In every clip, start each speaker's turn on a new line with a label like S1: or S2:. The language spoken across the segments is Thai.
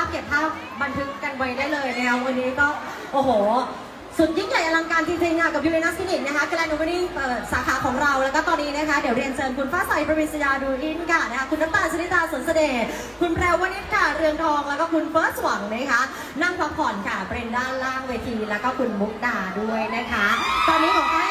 S1: ายภาพเก็บภาพบันทึกกันไว้ได้เลยนะคะวันนี้ก็โอ้โห สุดยิ่งใหญ่อลังการจริงๆค่ะกับยูเรนัสคลินิกนะคะแกลนโนเวอรี่สาขาของเราแล้วก็ตอนนี้นะคะ เดี๋ยวเรียนเชิญคุณฟ้าใสประวิศยาดูอินค่ะนะคะคุณน้ำตาลชนิตาสนเสด็จคุณแพรววนิชค่ะ เรืองทองแล้วก็คุณเฟิร์สหวังนะคะนั่งพักผ่อนค่ะเป็นด้านล่างเวที แล้วก็คุณมุกดาด้วยนะคะ ตอนนี้ขอให้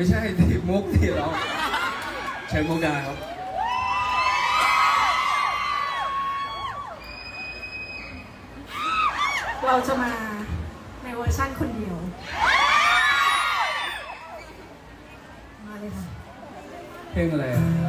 S1: ไม่
S2: ใช่ที่มุ
S3: ก
S1: ที่เราใช้มุกดาครับ
S3: เราจะมาในเวอร์ชั่นคนเดียว มาเลยค่ะ
S1: เพลงอะไรอะ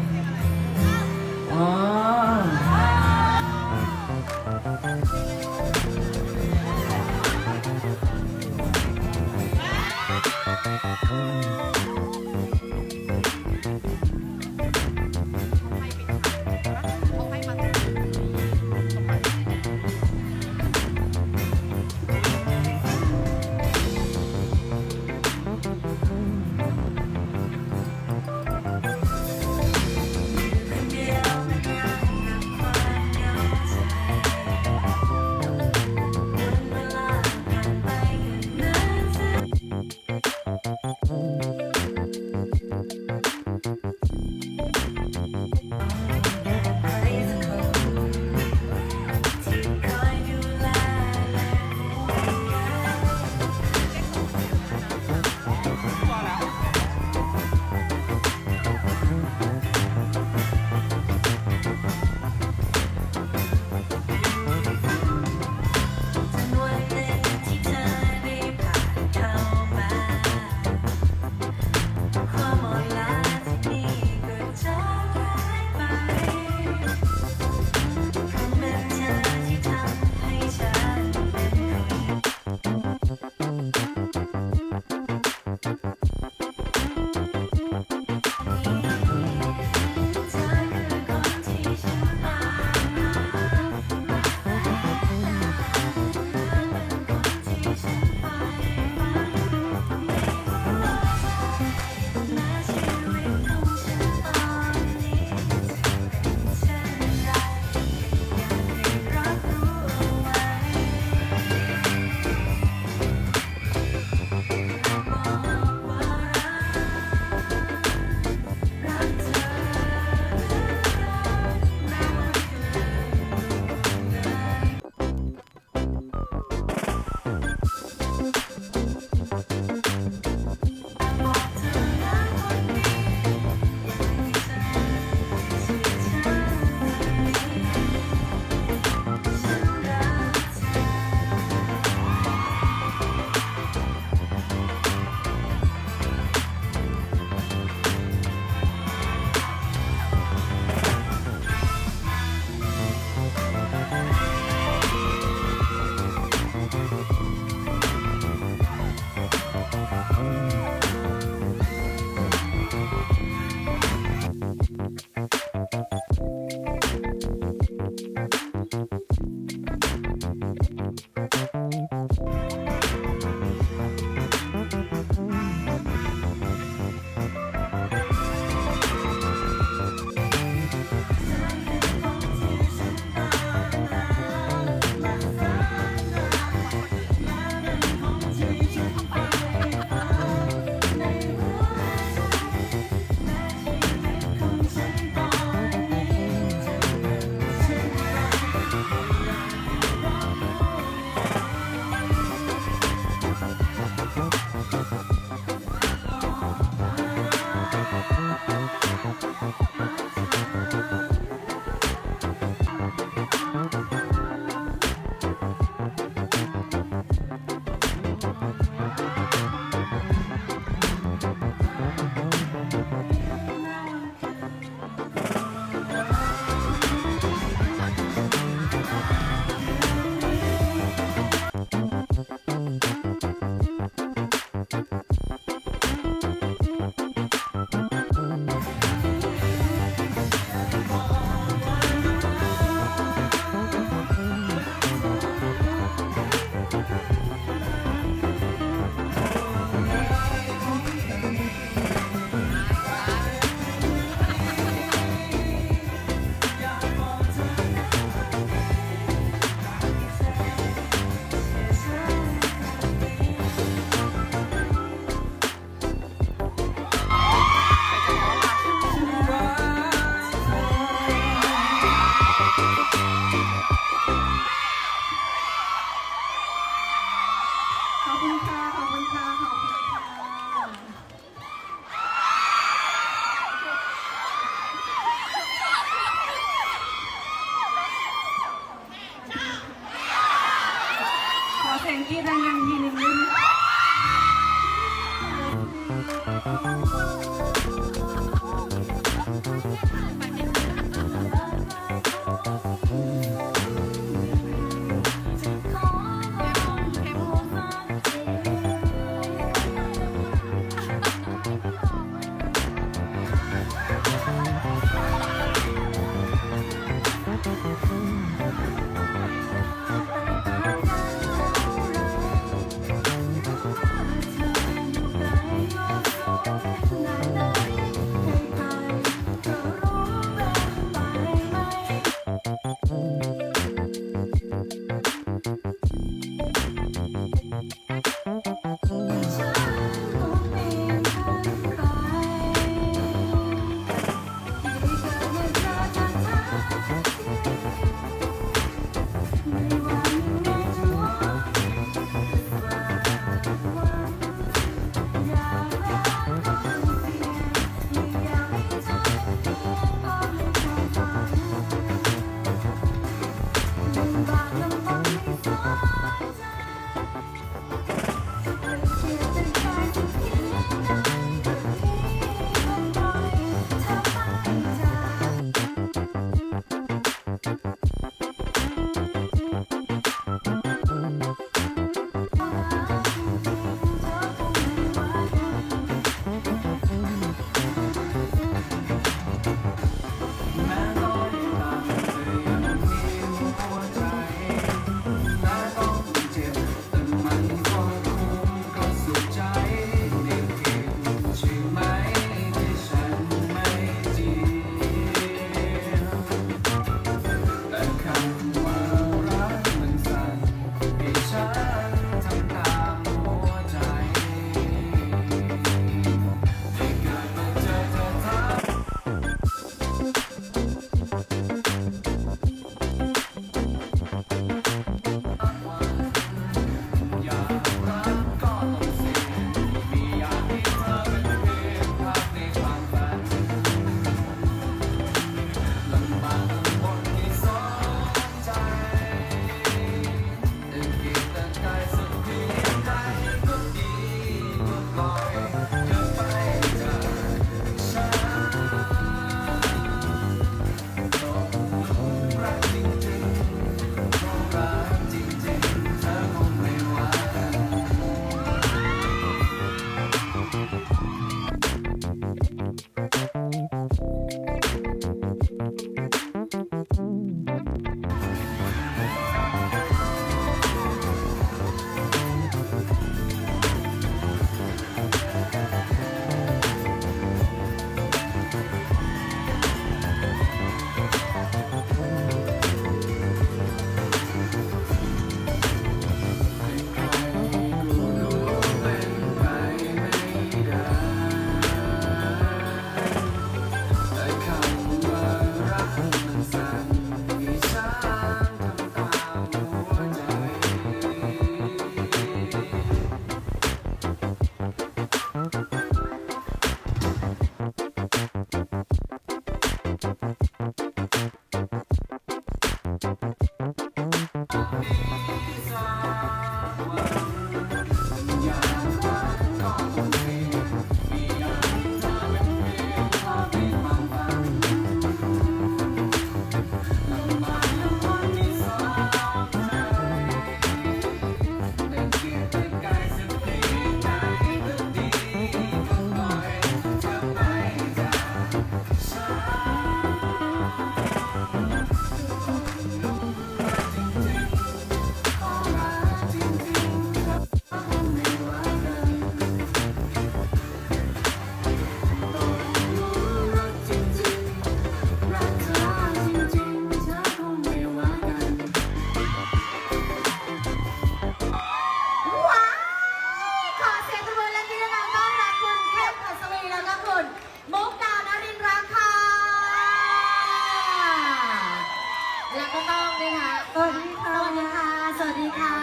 S4: แล้วก็ต้องนะคะสวัสดีค่ะ สวัสดีค่ะ สวัสดีค่ะ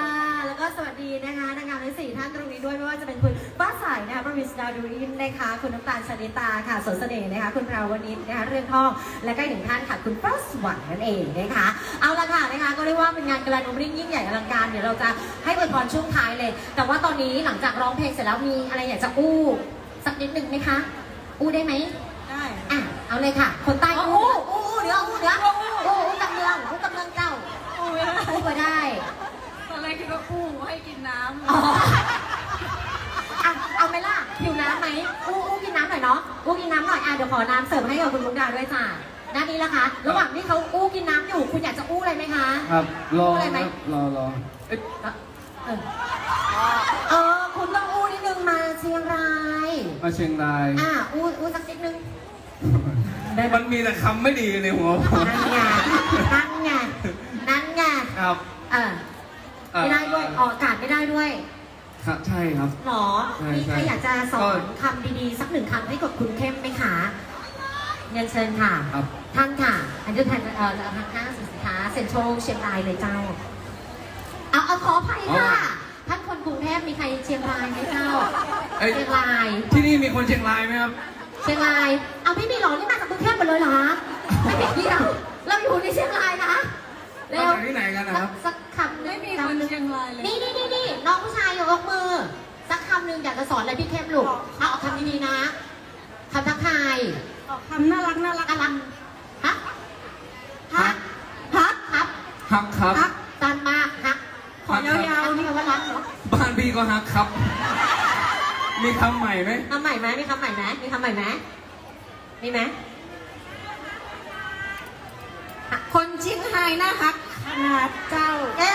S4: แล้วก็สวัสดีนะคะนางงามทั้งสี่ท่านตรงนี้ด้วยไม่ว่าจะเป็นคุณป้าใสนะคะประวิศดาวดูรินนะคะ คุณน้ำตาลชนิตาค่ะสวนเสน่ห์นะคะคุณพราวนิชนะคะเรื่องทองและก็อีกหนึ่งท่านค่ะคุณป้าสวรรค์นั่นเองนะคะเอาละค่ะนะคะก็เรียกว่าเป็นงานกระดานริ่งยิ่งใหญ่อลังการเดี๋ยวเราจะให้อวยพรช่วงท้ายเลย แต่ว่าตอนนี้หลังจากร้องเพลงเสร็จแล้วมีอะไรอยากจะอู้สักนิดหนึ่งไหมคะ อู้ได้ไหม
S3: ได้
S4: อะเอาเลยค่ะ คนใต้
S3: เอา
S4: อู้
S3: อู้
S4: อู้อู้เดี๋ยวอู้เดี๋ยว อู้อู้กำเมืองอู้กำเมืองเจ้า
S3: อู้ไม่ได้
S4: อู้ก็ได้
S3: ตอนแรกคิดว่าอู้ให้กินน้
S4: อ๋ออะเอาไหมล่ะหิวน้ำไหมอู้อู้กินน้ำหน่อยเนาะอู้กินน้ำหน่อยอะเดี๋ยวขอน้ำเสิร์ฟให้กับคุณมุกดาด้วยจ้ะด้านนี้ละคะ ระหว่างที่เขาอู้กินน้ำอยู่ คุณอยากจะอู้อะไรไหมคะ
S1: ครับรอ
S4: อะไรไหม
S1: ครับรอรอเอ๊ะ
S4: เออเออคุณต้องอู้นิดนึงมาเชียงราย
S1: มาเชียงราย
S4: อะอู้อู้สักนิดนึง
S1: มันมีแต่คำไม่ดีในหัวผม
S4: นั่นไงนั่นไงนั่นไง
S1: ครับ
S4: เออไม่ได้ด้วยออกอากาศไม่ได้ด้วย
S1: ครับ ใช่ครับ
S4: หรอ
S1: ใช่
S4: มีใคร
S1: ใช่
S4: อยากจะสอ
S1: ก็
S4: นคำดีๆ สักหนึ่งคำให้กับคุณเข้มไหมคะเรียนเชิญค่ะ
S1: ครับ
S4: ท่านค่ะ อันนี้แทนเอ่อทางห้างสินค้าเซ็นทรัลเชียงรายเลยเจ้า เอาเอาขออภัยค่ะท่านคนกรุงเทพมีใครเชียงรายไหมเจ้า
S1: เอ้ย
S4: เชียงราย
S1: ที่นี่มีคนเชียงรายไหมครับ
S4: เชี ยงรายเอาไม่มีหรอนี่มาจากกรุงเทพหมดเลยเหรอคะไม่มีเกี่ยวเราอยู่ในเชียงรายนะเร็
S1: มาวจากที่ไหนกันนะครับ
S4: สักคำหำนึ่
S3: ไม่
S4: ง
S3: มีคน
S4: คำหนึ่ง
S3: เชียงรายเลย
S4: นี่นี่นี่นี่น้องผู้ชายยกมือ สักคำหนึ่งอยากจะสอนอะไรพี่เข้มลูกเอาเอาคำดีๆนะคำทักทาย
S3: ออกคำน่ารักน่ารัก
S4: อลังฮะ
S1: ฮัก
S4: ฮักครับ
S1: ฮักครับ
S4: ฮักตันมากฮัก
S3: ขอยาวๆ
S4: นี่
S3: นี่
S4: แปลว่ารักเหรอ
S1: บ้านพี่ก็ฮักครับ มีคำใหม่ไหม
S4: คำใหม่ไหมมีคำใหม่ไหมมีคำใหม่ไหมมีไหม
S3: คนเชียงรายน่าฮักขนาดเจ้า
S4: เอ๊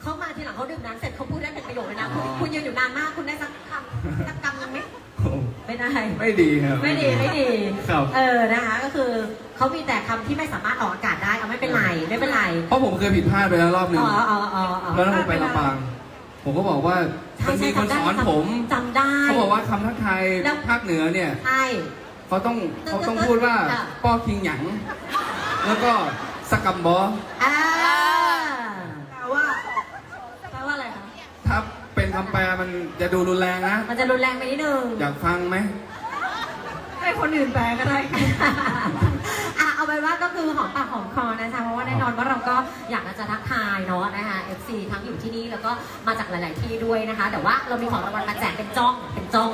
S4: เขามาทีหลังเขาดื่มน้ำเสร็จเขาพูดได้เป็นประโยคเลยนะ คุณคุณยืนอยู่นานมากคุณได้สักคำสักคำหนึงไหม
S1: โอ้
S4: ไม่ได้
S1: ไม่ดีครับ
S4: ไม่ดี ไม่ดี
S1: ครับ
S4: เออ นะคะ ก็คือเขามีแต่คำที่ไม่สามารถออกอากาศได้ เอาไม่เป็นไร ไม่เป็นไร
S1: เพราะผมเคยผิดพลาดไปแล้วรอบหนึ่ง
S4: อ๋ออ๋ออ๋ออ๋อ
S1: แล้วผมไปลำปาง ผมก็บอกว่า
S4: ใช่
S1: มัน
S4: ใช่
S1: มีคน
S4: จำได้
S1: สอนผม
S4: จำได้
S1: เขาบอกว่าคำทักทาย
S4: แล้ว
S1: ภาคเหนือเนี่ย
S4: ใช่
S1: เขาต้องเขาต้องพูดว่า
S4: ค่ะ
S1: ป้อคิงหยัง แล้วก็สกัมบอ
S4: อ่า
S3: แปลว่าแปลว่าอะไรคะ
S1: ถ้าเป็นคำแปลมันจะดูรุนแรงนะ
S4: มันจะรุนแรงไปนิดนึง
S1: อยากฟังไหม
S3: ให้คนอื่นแปลก็ได้
S4: อะเอาไปนว่าก็คือหอมปากหอมคอนะคะเพราะว่าแน่นอนว่าเราก็อยากจะทักทายเนาะนะคะ FC ทั้งอยู่ที่นี่แล้วก็มาจากหลาย ๆ ที่ด้วยนะคะ แต่ว่าเรามีของรางวัลมาแจกเป็นจ้องเป็นจ้อง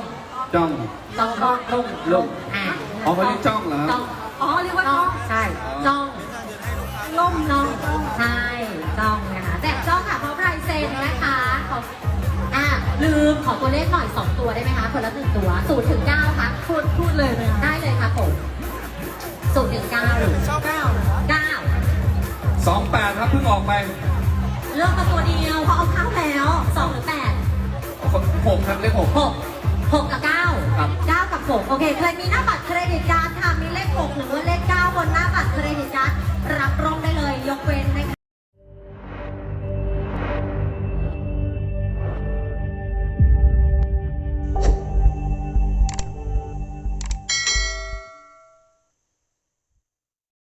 S1: จ้อง
S4: จ้องจ้องลง
S1: ลง
S4: อ่า
S1: อ๋อเขาเรียกจ้องเหรอ
S4: จ้อง
S3: อ๋อเรียกว่า
S4: จ้
S3: จ้
S4: อ
S3: องง
S4: ใช่จ้อง
S3: ล่ม
S4: จ้องใช่จ้องนะคะแจกจ้องค่ะพร้อมลายเซ็นนะคะขอบอะลืมขอตัวเลขหน่อยสองตัวได้ไหมคะคนละหนึ่งตัวศูนย์ถึงเก้าค่ะ
S3: พูดพูดเลยไหมคะ
S4: ได้เลยค่ะผม สูตรหนึ่งเก้า
S3: เก้า
S4: เก้า
S1: สองแปดครับเพิ่งออกไป
S4: เลือกมาตัวเดียวเพราะเอาข้าวแล้วสองหรือแปด
S1: หกครับเลขหก
S4: หกหกกับเก้าเก้ากับหกโอเคเคยมีหน้าบัตรเครดิตการ์ดค่ะมีเลขหกหรือว่าเลขเก้าบนหน้าบัตรเครดิตการ์ดรับรองได้เลยยกเว้น